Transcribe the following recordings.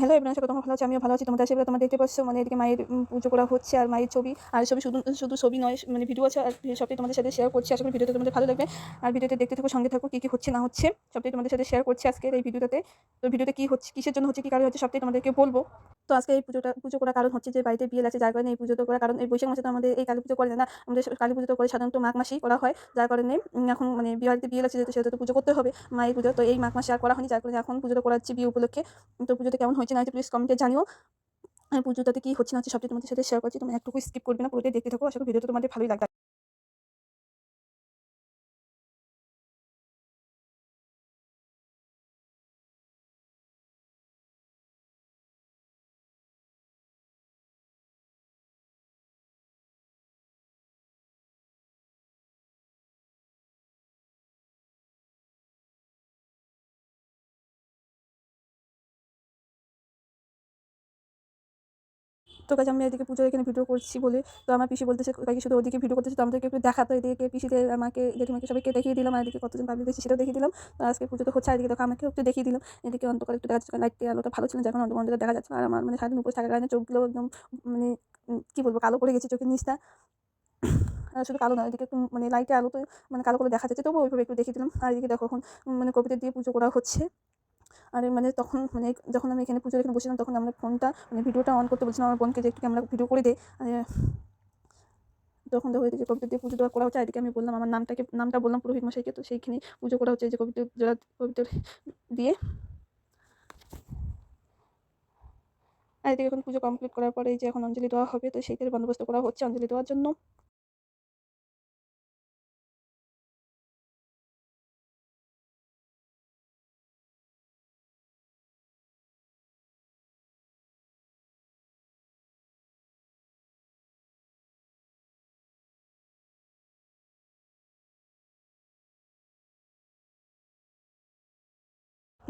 Hello এবার করি তোমরা ভালো আছো, আমিও ভালো আছি। তোমাদের আশীর্বাদ তোমরা দেখতে পাচ্ছ মানে এদিকে মায়ের পুজো করা হচ্ছে আর মায়ের ছবি। আর ছবি শুধু শুধু ছবি নয় মানে ভিডিও আছে, আর সবটাই তোমাদের সাথে শেয়ার করছি। আশা করি ভিডিওটা তোমাদের ভালো লাগবে। আর ভিডিওতে দেখতে থাকো, সঙ্গে থাকো, কী কী হচ্ছে, না হচ্ছে, সবটাই তোমাদের সাথে শেয়ার করছি আজকের এই ভিডিওটাতে তো ভিডিওতে কী হচ্ছে, কিসের জন্য হচ্ছে, কী কারণ হচ্ছে, সবটাই তোমাদেরকে বলব। তো আজকে এই পুজোটা, পুজো করার কারণ হচ্ছে যে, বাড়িতে বিয়ে আছে যার কারণে এই পুজোটা করার কারণ, এই বৈশাখ মাসে তো আমাদের এই কালী পুজো করে না, আমাদের কালী পুজো করে সাধারণত মাঘ মাসেই করা হয়। যার কারণে এখন মানে বিয়ে বাড়িতে বিয়ে লাগছে, যেহেতু সেহেতু পুজো করতে হবে, মায়ের পুজো। তো এই মাঘ মাসে আর করা হয়নি, যার কারণে এখন পুজোটা করা হচ্ছে বিয়ে উপলক্ষে। তো পুজোতে কেমন হয়েছে না হচ্ছে প্লিজ কমেন্টে জানিও। আর পুজোটাতে কি হচ্ছে না হচ্ছে সবটাই তোমাদের সাথে শেয়ার করছি। তুমি একটু স্কিপ করবে না, পুরোটাই দেখতে থাকো। আসলে ভিডিওটা তোমাদের ভালোই লাগবে। তো কাছে আমি এদিকে পুজো এখানে ভিডিও করছি বলে, তো আমার পিসি বলতেছে, কাকি শুধু ওদিকে ভিডিও করতেছে, তো আমাদেরকে একটু দেখাতো এদিকে পিসিদের, আমাকে, জেঠিমাকে সবাইকে দেখিয়ে দিলাম, আর এদিকে কতজন পাবলিক দেখছি সেটাও দেখিয়ে দিলাম। তো আজকে পুজো তো হচ্ছে, আর এদিকে দেখো আমাকে একটু দেখিয়ে দিলাম। এদিকে অন্তকাল একটু দেখা যাচ্ছে লাইটটি আলোটা ভালো ছিল যখন অন্তকাল দেখা যাচ্ছে, আর আমার মানে সারাদিন উপোস থাকার কারণে চোখগুলো একদম মানে কী বলব, কালো পড়ে গেছে চোখের নিচটা। শুধু কালো নয় এদিকে একটু মানে লাইটে আলো তো মানে কালো করে দেখা যাচ্ছে, তবুও ওইভাবে একটু দেখিয়ে দিলাম। আর এদিকে দেখো এখন মানে কবিতা দিয়ে পুজো করা হচ্ছে। আর মানে তখন মানে যখন আমি এখানে পুজোর এখানে বসেছিলাম তখন আমরা ফোনটা মানে ভিডিওটা অন করতে বলছিলাম আমার বোনকে যে একটু ক্যামেরা ভিডিও করে দে আর, তখন দেখো এদিকে কবিতা দিয়ে পুজো দেওয়া করা হচ্ছে এদিকে আমি বললাম আমার নামটাকে নামটা বললাম পুরোহিত মশাইকে তো সেইখানে পুজো করা হচ্ছে যে কবিতা জোড়া কবিতা দিয়ে। আর এদিকে এখন পুজো কমপ্লিট করার পরে যে এখন অঞ্জলি দেওয়া হবে তো সেইটার বন্দোবস্ত করা হচ্ছে অঞ্জলি দেওয়ার জন্য।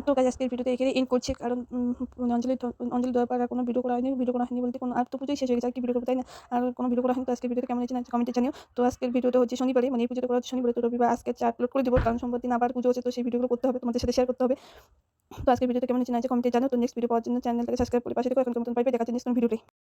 তো কাজ আজকের ভিডিওতে এখানে এন্ড করছি। কারণ অঞ্জলি অঞ্জলি পর আর কোনো ভিডিও করা হয়নি। ভিডিও করা হয়নি বলতে কোনো আর তো পুজোই শেষ হয়ে গেছে। আর কি ভিডিও করব, তাই না? আর কোনো ভিডিও করা হয়নি, তো আজকের ভিডিওতে কেমন হয়েছে কমেন্টে জানিও। তো আজকের ভিডিওটা হচ্ছে শনিবারে মানে এই পুজোটা করা হচ্ছে শনিবারে, তো রবিবার আজকে চার আপলোড করে দেবো। কারণ সম্প্রতি আবার পুজো হচ্ছে, তো সেই ভিডিওগুলো করতে হবে, তোমাদের সাথে শেয়ার করতে হবে। তো আজকের ভিডিওতে কেমন হয়েছে না কমেন্টে জানো তো নেক্সট ভিডিও পাওয়ার জন্য চ্যানেলটাকে সাবস্ক্রাইব করে পাশে দেখো এখন তোমার পাইবে। দেখা যাচ্ছে নেক্সট ভিডিওতে